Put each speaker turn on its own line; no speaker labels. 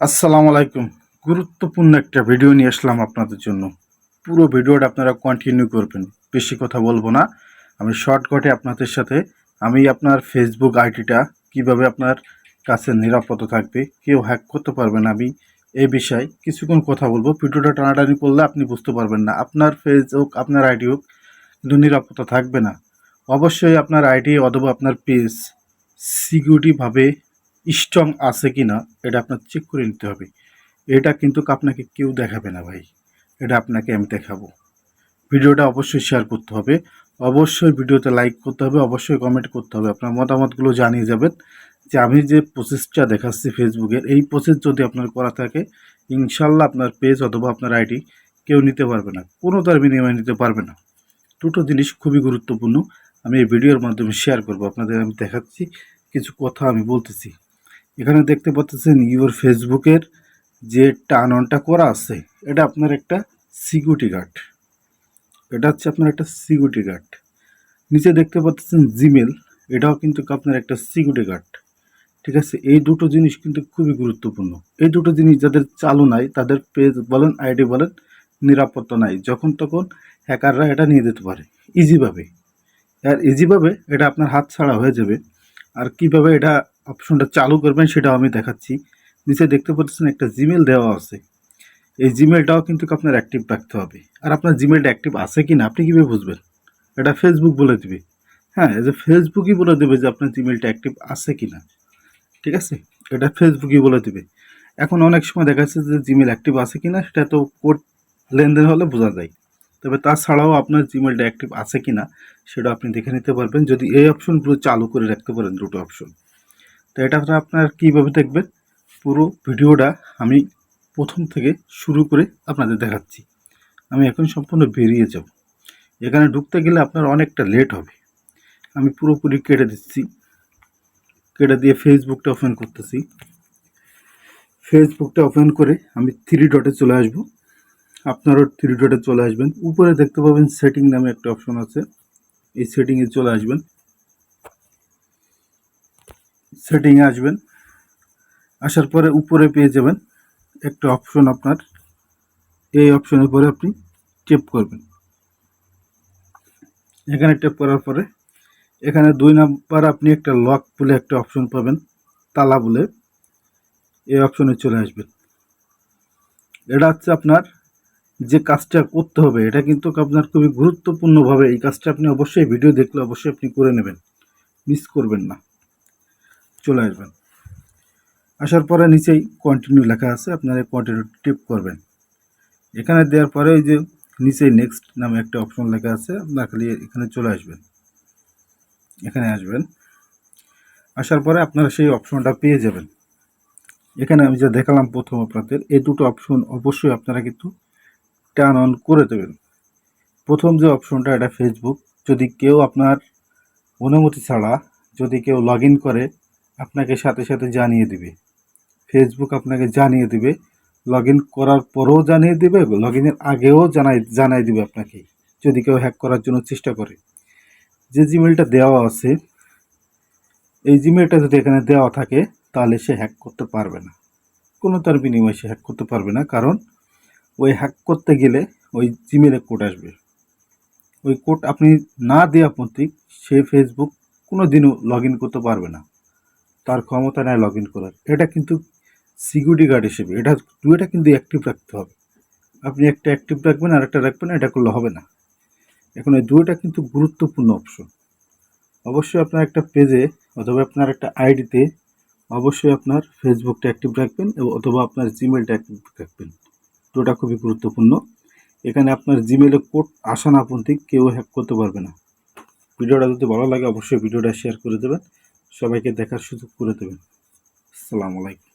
আসসালামু আলাইকুম। গুরুত্বপূর্ণ একটা ভিডিও নিয়ে আসলাম আপনাদের জন্য। পুরো ভিডিওটা আপনারা কন্টিনিউ করবেন। বেশি কথা বলব না। আমি শর্টকাটে আপনাদের সাথে, আমি আপনার ফেসবুক আইডিটা কীভাবে আপনার কাছে নিরাপদ থাকবে, কেউ হ্যাক করতে পারবে না আমি এই বিষয়ে কিছুক্ষণ কথা বলব। ভিডিওটা টানাটানি করলে আপনি বুঝতে পারবেন না। আপনার ফেস হোক আপনার আইডি হোক, কিন্তু নিরাপত্তা থাকবে না। অবশ্যই আপনার আইডি অথবা আপনার পেজ সিকিউরিটিভাবে স্ট্রং আছে কি না এটা আপনার চেক করে নিতে হবে। এটা কিন্তু আপনাকে কেউ দেখাবে না ভাই। এটা আপনাকে আমি দেখাবো। ভিডিওটা অবশ্যই শেয়ার করতে হবে। অবশ্যই ভিডিওতে লাইক করতে হবে, অবশ্যই কমেন্ট করতে হবে। আপনার মতামতগুলো জানিয়ে যাবেন। যে আমি যে প্রসেসটা দেখাচ্ছি ফেসবুকের এই প্রসেস যদি আপনার করা থাকে, ইনশাল্লাহ আপনার পেজ অথবা আপনার আইডি কেউ নিতে পারবে না। কোনো তার বিনিময়ে নিতে পারবে না। দুটো জিনিস খুবই গুরুত্বপূর্ণ। আমি এই ভিডিওর মাধ্যমে শেয়ার করব। আপনাদের আমি দেখাচ্ছি, কিছু কথা আমি বলতেছি। এখানে দেখতে পাচ্ছেন ইউর ফেসবুকের যে টার্ন অনটা করা আছে, এটা আপনার একটা সিকিউরিটি গার্ড। এটা হচ্ছে আপনার একটা সিকিউরিটি গার্ড। নিচে দেখতে পাচ্ছেন জিমেল এটাও কিন্তু আপনার একটা সিকিউরিটি গার্ড। ঠিক আছে? এই দুটো জিনিস কিন্তু খুবই গুরুত্বপূর্ণ। এই দুটো জিনিস যাদের চালু নাই, তাদের পেজ বলেন, আইডি বলেন, নিরাপত্তা নাই। যখন তখন হ্যাকাররা এটা নিয়ে যেতে পারে ইজিভাবে আর ইজিভাবে এটা আপনার হাত ছাড়া হয়ে যাবে। আর কীভাবে এটা অপশনটা চালু করবেন সেটাও আমি দেখাচ্ছি। নিচে দেখতে পাচ্ছেন একটা জিমেল দেওয়া আছে। এই জিমেলটাও কিন্তু আপনার অ্যাক্টিভ রাখতে হবে। আর আপনার জিমেলটা অ্যাক্টিভ আছে কি না আপনি কীভাবে বুঝবেন? এটা ফেসবুক বলে দিবে। হ্যাঁ যে ফেসবুকই বলে দেবে যে আপনার জিমেলটা অ্যাক্টিভ আছে কি না ঠিক আছে? এটা ফেসবুকই বলে দিবে। এখন অনেক সময় দেখা যাচ্ছে যে জিমেল অ্যাক্টিভ আছে কি না সেটা তো কোড লেনদেন হলে বোঝা যায়। তবে তাছাড়াও আপনার জিমেলটা অ্যাক্টিভ আছে কি না সেটা আপনি দেখে নিতে পারবেন। যদি এই অপশনগুলো চালু করে রাখতে পারেন দুটো অপশন তো এটা আপনার কীভাবে দেখবেন? পুরো ভিডিওটা আমি প্রথম থেকে শুরু করে আপনাদের দেখাচ্ছি। আমি এখন সম্পূর্ণ বেরিয়ে যাব। এখানে ঢুকতে গেলে আপনার অনেকটা লেট হবে। আমি পুরোপুরি কেটে দিচ্ছি। কেটে দিয়ে ফেসবুকটা ওপেন করতেছি। ফেসবুকটা ওপেন করে আমি থ্রি ডটে চলে আসব। আপনারও থ্রি ডটে চলে আসবেন। উপরে দেখতে পাবেন সেটিং নামে একটা অপশন আছে। এই সেটিংয়ে চলে আসবেন। সেটিংয়ে আসবেন। আসার পরে উপরে পেয়ে যাবেন একটা অপশন আপনার। এই অপশনের পরে আপনি টেপ করবেন। এখানে টেপ করার পরে এখানে দুই নাম্বার আপনি একটা লক বলে একটা অপশন পাবেন, তালা বলে। এই অপশনে চলে আসবেন। এটা হচ্ছে আপনার যে কাজটা করতে হবে, এটা কিন্তু আপনার খুবই গুরুত্বপূর্ণভাবে এই কাজটা আপনি অবশ্যই, ভিডিও দেখলে অবশ্যই আপনি করে নেবেন। মিস করবেন না। চলে আসবেন। আসার পরে নিচেই কন্টিনিউ লেখা আছে, আপনারা কন্টিনিউ টিপ করবেন। এখানে দেওয়ার পরে ওই যে নিচেই নেক্সট নামে একটা অপশন লেখা আছে, আপনার খালি এখানে চলে আসবেন। এখানে আসবেন। আসার পরে আপনারা সেই অপশনটা পেয়ে যাবেন। এখানে আমি যা দেখালাম প্রথম আপনাদের, এই দুটো অপশন অবশ্যই আপনারা কিন্তু টার্ন অন করে দেবেন। প্রথম যে অপশনটা এটা ফেসবুক যদি কেউ আপনার অনুমতি ছাড়া যদি কেউ লগ করে আপনাকে সাথে সাথে জানিয়ে দিবে। ফেসবুক আপনাকে জানিয়ে দিবে। লগ ইন করার পরেও জানিয়ে দিবে লগ ইনের আগেও জানাই জানাই দিবে আপনাকে, যদি কেউ হ্যাক করার জন্য চেষ্টা করে। যে জিমেলটা দেওয়া আছে, এই জিমেলটা যদি এখানে দেওয়া থাকে, তাহলে সে হ্যাক করতে পারবে না। কোনো তার বিনিময়ে সে হ্যাক করতে পারবে না, কারণ ওই হ্যাক করতে গেলে ওই জিমেলে কোড আসবে। ওই কোড আপনি না দেওয়া প্রতীক সে ফেসবুক কোনো দিনও লগ করতে পারবে না। তার ক্ষমতা নেয় লগ ইন করার। এটা কিন্তু সিকিউরিটি গার্ড হিসেবে। এটা, দুইটা কিন্তু অ্যাক্টিভ রাখতে হবে। আপনি একটা অ্যাক্টিভ রাখবেন আর একটা রাখবেন এটা করলে হবে না। এখন এই দুইটা কিন্তু গুরুত্বপূর্ণ অপশন অবশ্যই আপনার একটা পেজে অথবা আপনার একটা আইডিতে অবশ্যই আপনার ফেসবুকটা অ্যাক্টিভ রাখবেন অথবা আপনার জিমেলটা অ্যাক্টিভ রাখবেন। দুটা খুবই গুরুত্বপূর্ণ। এখানে আপনার জিমেলে কোড আসা না পর্যন্ত কেউ হ্যাক করতে পারবে না। ভিডিওটা যদি ভালো লাগে অবশ্যই ভিডিওটা শেয়ার করে দেবেন। সবাইকে দেখার সুযোগ করে দেবেন। আসসালামু আলাইকুম।